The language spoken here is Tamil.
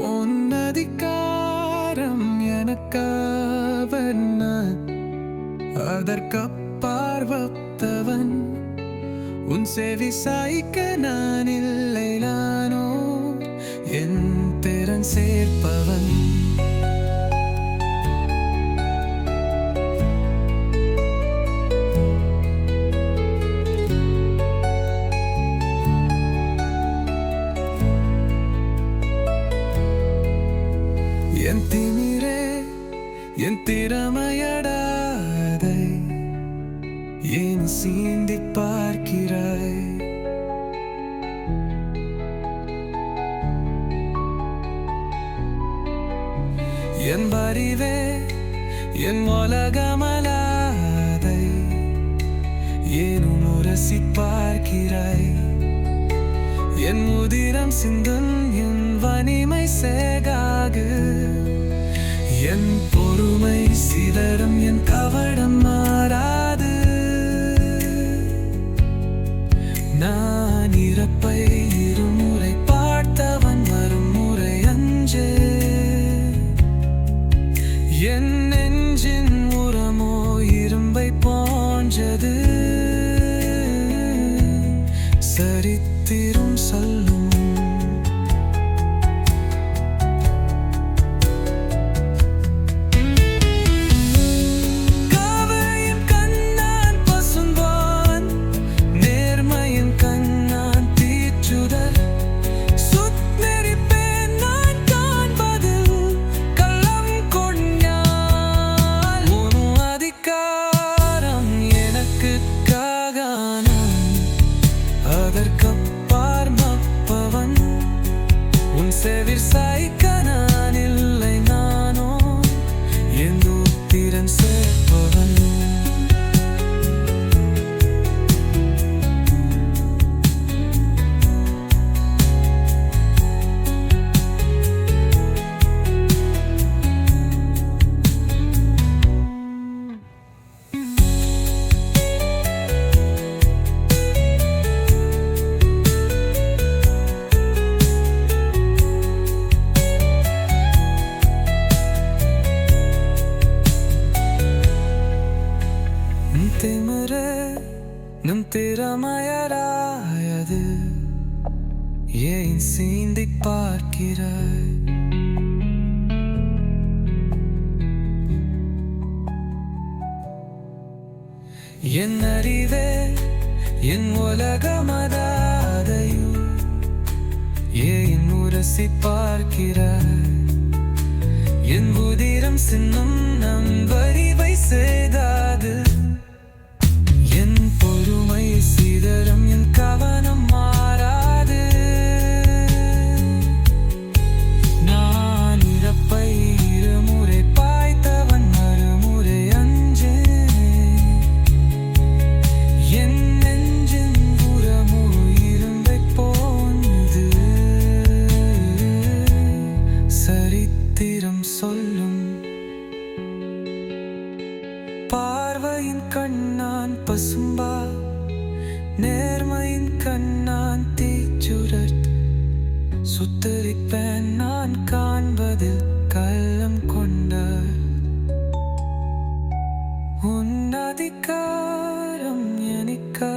உன்னதிகாரம் எனக்காவன் அதற்கப்பார்வத்தவன் உன் செவி சாய்க்க நான் இல்லை நானோ. என் திறன் சேர்ப்பவன். என் திறமையடாதை ஏன் சீந்தி பார்க்கிறாய்? என் வரிவே என் உலகமலாதை ஏனும் உரசி பார்க்கிறாய்? என் உதிரம் சிந்தும் என் வனிமை சேகாகு. என் பொறுமை சிதறும் என் கவடம் மாறாது. நான் இறப்பை இருமுறை பார்த்தவன் வரும் முறை அஞ்சு என் நெஞ்சின் உரமோ இரும்பை போன்றது. sevirse y திமிரு நம் திறமையராயது ஏன் சீந்தி பார்க்கிறாய்? என் அறிவே என் உலகமதாதையும் ஏன் உரசி பார்க்கிறாய்? என் உதிரம் சின்னம் நம்ப நேர்மையின் கண்ணான் பசும்பா நேர்மையின் கண்ணான் தீச்சுரட் சுத்தரிப்பேன் நான் காண்பதில் கள்ளம் கொண்ட உன் அதிகாரம் எனக்கா